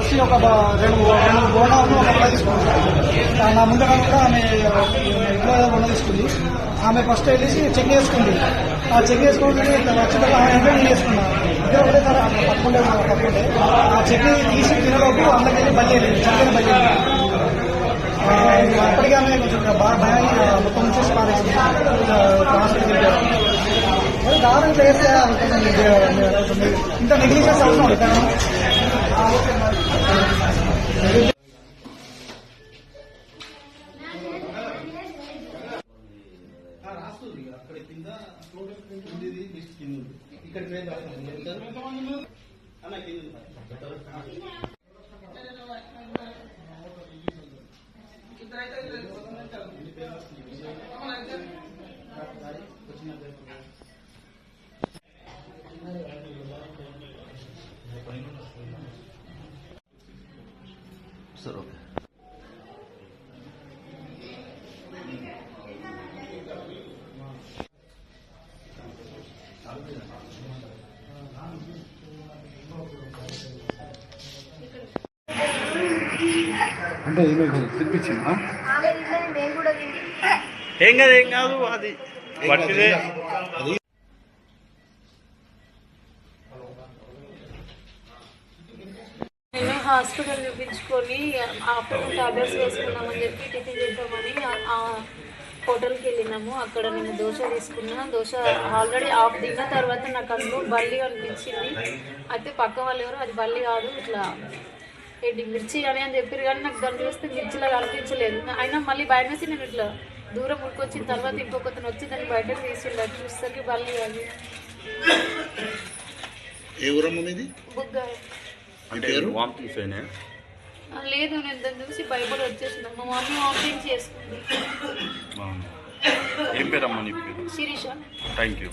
వచ్చి ఒక రెండు రెండు బోనాలు ఒక తీసుకుంటాం నా ముందు కూడా ఆమె ఇంట్లో బోన తీసుకుంది ఆమె ఫస్ట్ వెళ్ళేసి చెక్ చేసుకుంది ఆ చెక్ చేసుకుంటే వచ్చేటప్పుడు ఆమె ఎంజాయ్ చేసుకున్నాను ఇద్దరు కూడా తను పట్టుకుంటే ఆ చెక్ తీసి తినలోపు అందరికీ బలి వెళ్ళింది ఆ, కొంచెం బాగా భయం మొత్తం వచ్చేసి పారేసింది. దారుణం చేస్తే ఇంత నెగ్లిజెన్స్ అవసరం లేదు రాస్తుంది. అక్కడ కింద ఉంది. కింద ఇక్కడ అన్న కింద सर ओके అంటే మీకు తినిపించిందా? ఏం కాదు ఏం కాదు అది పట్టిదే. హాస్పిటల్ చూపించుకొని ఆఫ్టర్నూన్ టాబ్లెట్స్ వేసుకున్నామని చెప్పి టిఫిన్ చేద్దామని ఆ- ఆ హోటల్కి వెళ్ళినాము. అక్కడ నేను దోశ తీసుకున్నా. దోశ ఆల్రెడీ ఆఫ్ తిన్న తర్వాత నాకు అందులో బల్లి అనిపించింది అయితే పక్క వాళ్ళు ఎవరు అది బల్లి కాదు ఇట్లా ఏంటి మిర్చి అని అని చెప్పారు కానీ నాకు దాన్ని చూస్తే మిర్చిలా కనిపించలేదు అయినా మళ్ళీ భయం వేసి నేను ఇట్లా దూరం ఉరికొచ్చిన తర్వాత ఇంకొకతను వచ్చి దాన్ని బయటకు తీసుండే చూస్తే బల్లి అది ఏ ఊరమ్మ మీది? బుగ్గ. అంటే వామిటింగ్స్ లేదు నేను దాన్ని చూసి భయపడి వచ్చేసిన. మా మమ్మీ వామిటింగ్ చేసుకుంది. ఏం పేరమ్మా నీ పేరు? శిరీష. Thank you.